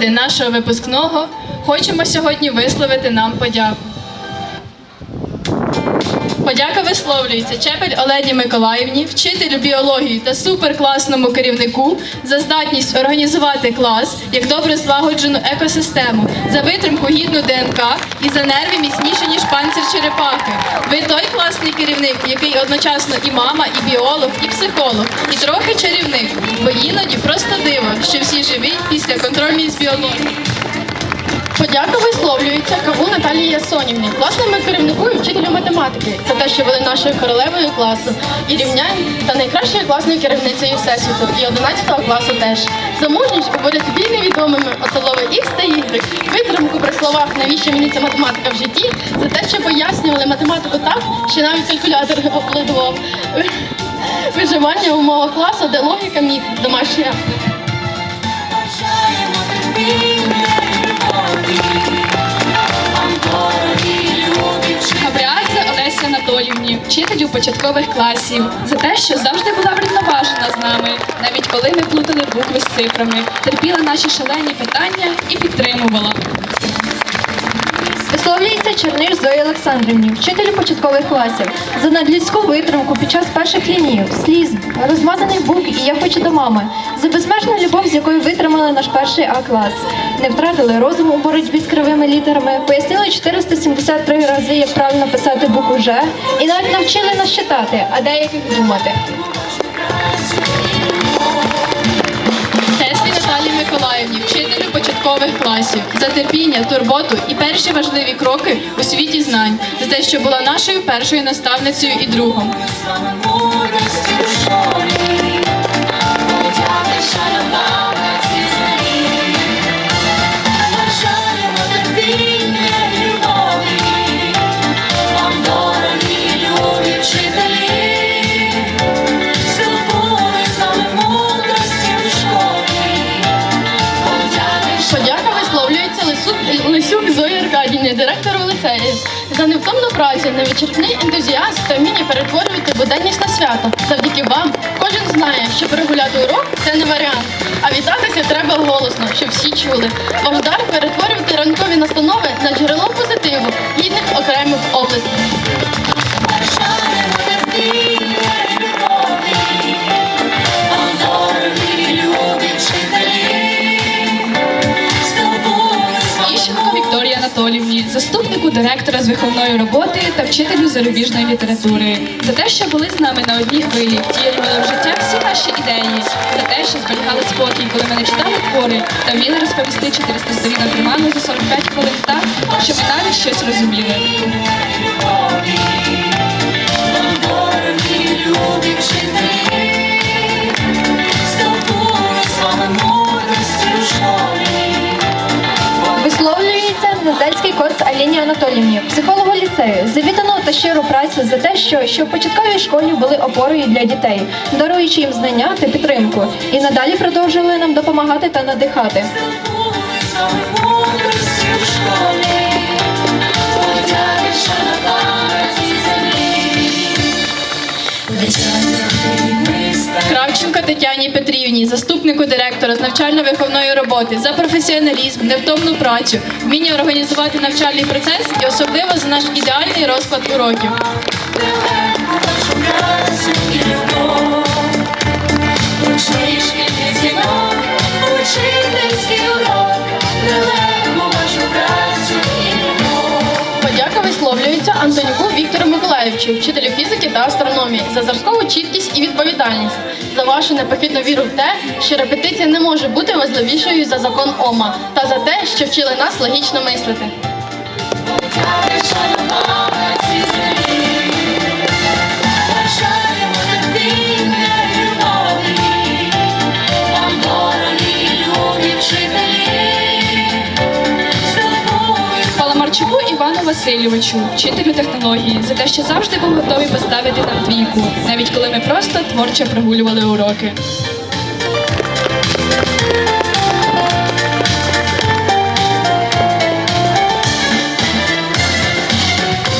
нашого випускного хочемо сьогодні висловити нам подяку. Подяка висловлюється Чепель Олені Миколаївні, вчителю біології та суперкласному керівнику за здатність організувати клас як добре злагоджену екосистему, за витримку гідну ДНК і за нерви міцніші, ніж панцир черепахи. Ви той класний керівник, який одночасно і мама, і біолог, і психолог, і трохи чарівник, іноді просто диво, що всі живі після контрольної з біології. Подяка висловлюється Каву Наталії Ясонівні, класному керівнику і вчителю математики, за те, що були нашою королевою класу і рівнянь та найкращою класною керівницею всесвіту, і 11 класу теж. За мужність у боротьбі невідомими особливо Х та Y, витримку при словах, навіщо мені ця математика в житті, за те, що пояснювали математику так, що навіть калькулятор оплидував. Виживання умовах класу, де логіка міф, домашня. Габріадзе Олесі Анатоліївні, вчителю початкових класів, за те, що завжди була врівноважена з нами, навіть коли ми плутали букви з цифрами, терпіла наші шалені питання і підтримувала. Висловлюється Черниш Зої Олександрівні, вчителю початкових класів, за надлюдську витримку під час перших ліній, сліз, розмазаних букв і я хочу до мами, за безмежну любов, з якою витримали наш перший А клас. Не втратили розуму у боротьбі з кривими літерами, пояснили 473 рази, як правильно писати букву Ж, і навіть навчили нас читати, а деяких думати. Класів, за терпіння, турботу і перші важливі кроки у світі знань, за те, що була нашою першою наставницею і другом. З за невтомну працю, невичерпний ентузіазм та вміння перетворювати буденність на свято. Завдяки вам кожен знає, що перегуляти урок це не варіант. А вітатися треба голосно, щоб всі чули. Ваш дар перетворювати ранкові настанови на джерело позитиву, гідних окремих областей. Вікторії заступнику директора з виховної роботи та вчителю зарубіжної літератури, за те, що були з нами на одній хвилі, втілювали в життя всі наші ідеї, за те, що зберігали спокій, коли ми не читали твори та вміли розповісти 400 сторінок роману за 45 хвилин так, що ми навіть щось розуміли. любі вчителі. Коц Анатоліївні, психологу ліцею, за віддану та щиру працю за те, що, що в початковій школі були опорою для дітей, даруючи їм знання та підтримку, і надалі продовжували нам допомагати та надихати. Здобули Кравченко Тетяні Петрівні, заступнику директора з навчально-виховної роботи, за професіоналізм, невтомну працю, вміння організувати навчальний процес і особливо за наш ідеальний розклад уроків. Подяка висловлюється Антонюку Віктору Миколаївичу, вчителю астрономії, за зразкову чіткість і відповідальність, за вашу непохитну віру в те, що репетиція не може бути важливішою за закон Ома, та за те, що вчили нас логічно мислити. Івану Васильовичу, вчителю технології, за те, що завжди був готовий поставити нам двійку, навіть коли ми просто творчо прогулювали уроки.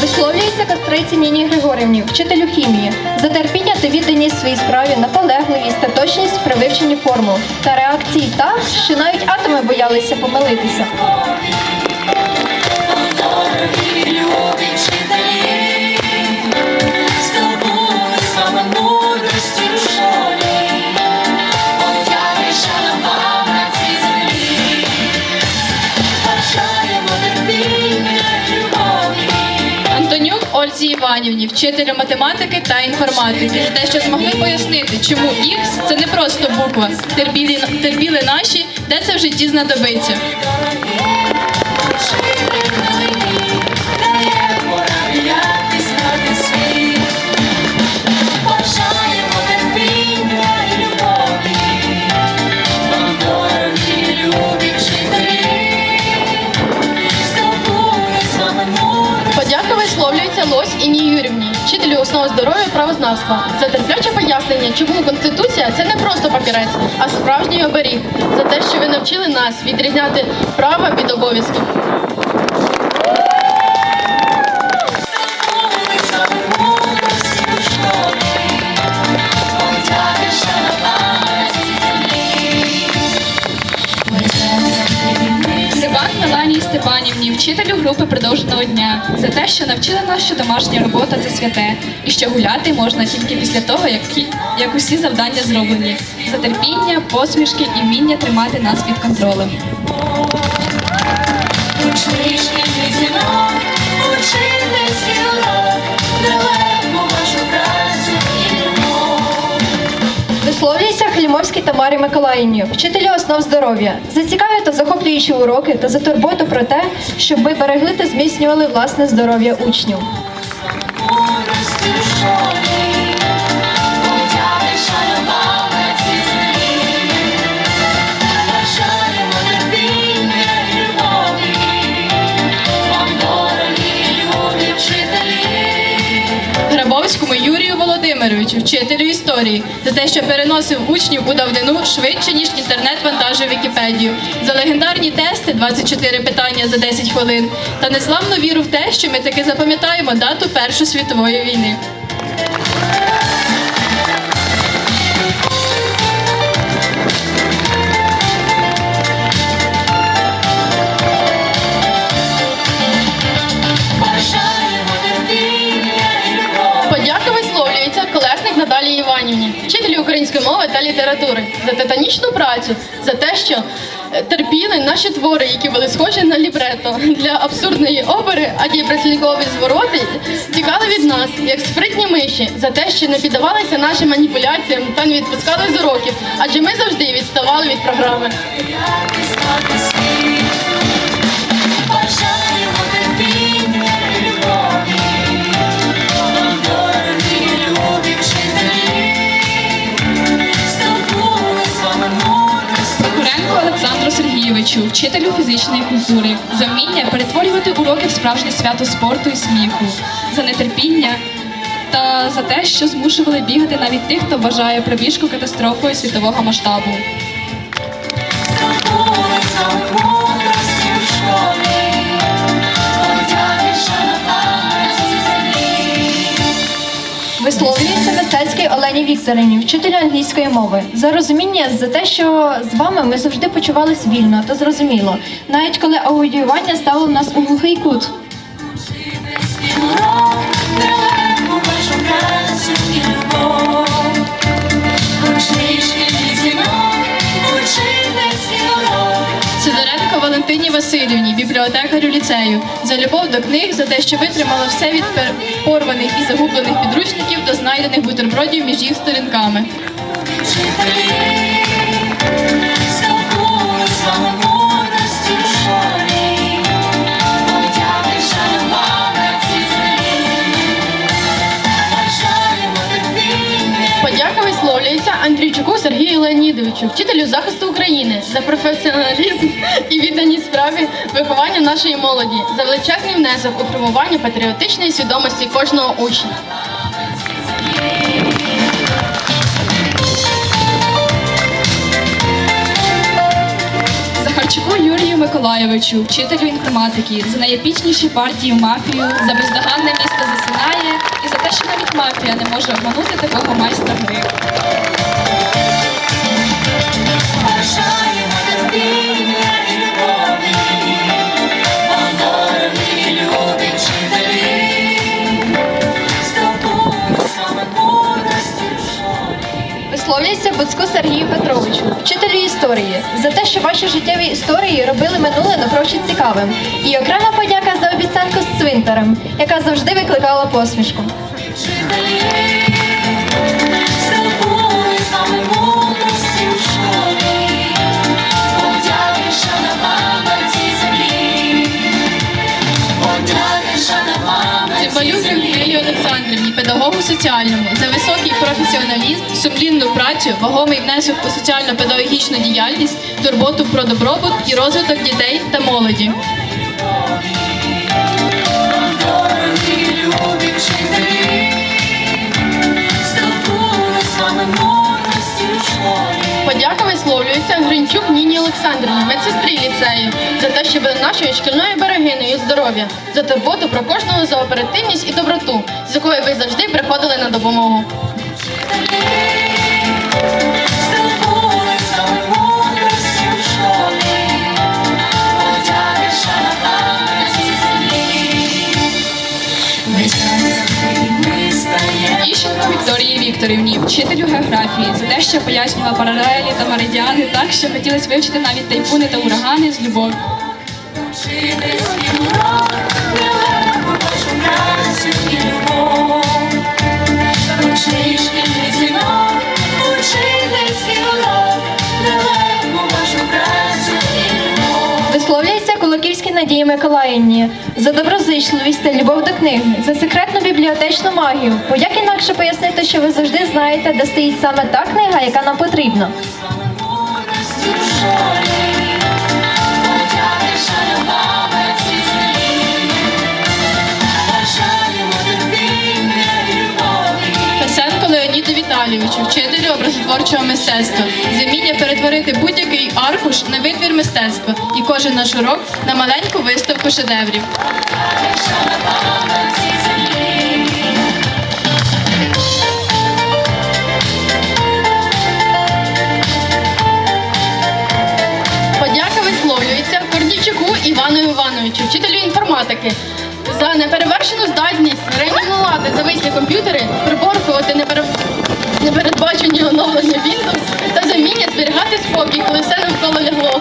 Висловлюється Костриці Ніні Григорівні, вчителю хімії, за терпіння та відданість своїй справі, наполегливість та точність при вивченні формул та реакцій так, що навіть атоми боялися помилитися. Іванівні, вчителю математики та інформатики, за те, що змогли пояснити, чому Х це не просто буква. Терпіли, терпіли наші, де це в житті знадобиться. Лось Інні Юрівні, вчителю основ здоров'я і правознавства, за терпляче пояснення, чому Конституція це не просто папірець, а справжній оберіг, за те, що ви навчили нас відрізняти право від обов'язків. Степан Степанівні, вчителю групи продовженого дня, за те, що навчили нас, що домашня робота це святе, і що гуляти можна тільки після того, як, як усі завдання зроблені, за терпіння, посмішки і вміння тримати нас під контролем. Учнішки, шкільний Висловлюється Хлімовській Тамарі Миколаївні, вчителі основ здоров'я, за цікаві та захоплюючі уроки та за турботу про те, щоб ми берегли та зміцнювали власне здоров'я учнів. Володимировичу, вчителю історії, за те, що переносив учнів у давнину швидше, ніж інтернет вантажив Вікіпедію, за легендарні тести 24 питання за 10 хвилин та незламну віру в те, що ми таки запам'ятаємо дату Першої світової війни. Літератури, за титанічну працю, за те, що е, терпіли наші твори, які були схожі на лібрето для абсурдної опери, а ті працівникові звороти тікали від нас, як спритні миші, за те, що не піддавалися нашим маніпуляціям та не відпускали з уроків, адже ми завжди відставали від програми. Сергійовичу, вчителю фізичної культури, за вміння перетворювати уроки в справжнє свято спорту і сміху, за нетерпіння та за те, що змушували бігати навіть тих, хто вважає пробіжку катастрофою світового масштабу. Висловлюється Кастецькій Олені Вікторині, вчителю англійської мови, за розуміння за те, що з вами ми завжди почувалися вільно та зрозуміло, навіть коли аудіювання стало нас у глухий кут. Любов. Валентині Васильівні, бібліотекарю ліцею, за любов до книг, за те, що витримала все від порваних і загублених підручників до знайдених бутербродів між їх сторінками. Леонідовичу, вчителю захисту України, за професіоналізм і відданість справі виховання нашої молоді, за величезний внесок у формування патріотичної свідомості кожного учня. Захарчуку Юрію Миколайовичу, вчителю інформатики, за найепічніші партії в мафію, за бездоганне місто засинає і за те, що навіть мафія не може обманути такого майстра гри. Вчителю історії, за те, що ваші життєві історії робили минуле напрочуд цікавим. І окрема подяка за обіцянку з цвинтарем, яка завжди викликала посмішку. На на Олександрівні, педагогу соціальному, професіоналізм, сумлінну працю, вагомий внесок у соціально-педагогічну діяльність, турботу про добробут і розвиток дітей та молоді. Подяка висловлюється Гринчук Ніні Олександрівні, медсестрі ліцею, за те, що були нашою шкільною берегиною здоров'я, за турботу про кожного за оперативність і доброту, з якою ви завжди приходили на допомогу. Вікторівні, вчителю географії, за те, що пояснювала паралелі та меридіани так, що хотілося вивчити навіть тайфуни та урагани з любов'ю. Надії Миколаївні за доброзичливість та любов до книги, за секретну бібліотечну магію. Бо як інакше пояснити, що ви завжди знаєте, де стоїть саме та книга, яка нам потрібна. Леоніду вчителю образотворчого мистецтва, за вміння перетворити будь-який аркуш на витвір мистецтва і кожен наш урок на маленьку виставку шедеврів. Івану Івановичу, вчителю інформатики, за неперевершену здатність реанімувати завислі комп'ютери, приборкувати непере... непередбачені оновлення Windows та за вміння зберігати спокій, коли все навколо лягло.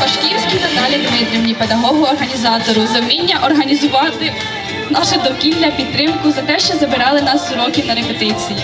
Пашківській Наталі Дмитрівні, педагогу-організатору, за вміння організувати наше довкілля, підтримку, за те, що забирали нас з уроків на репетиції.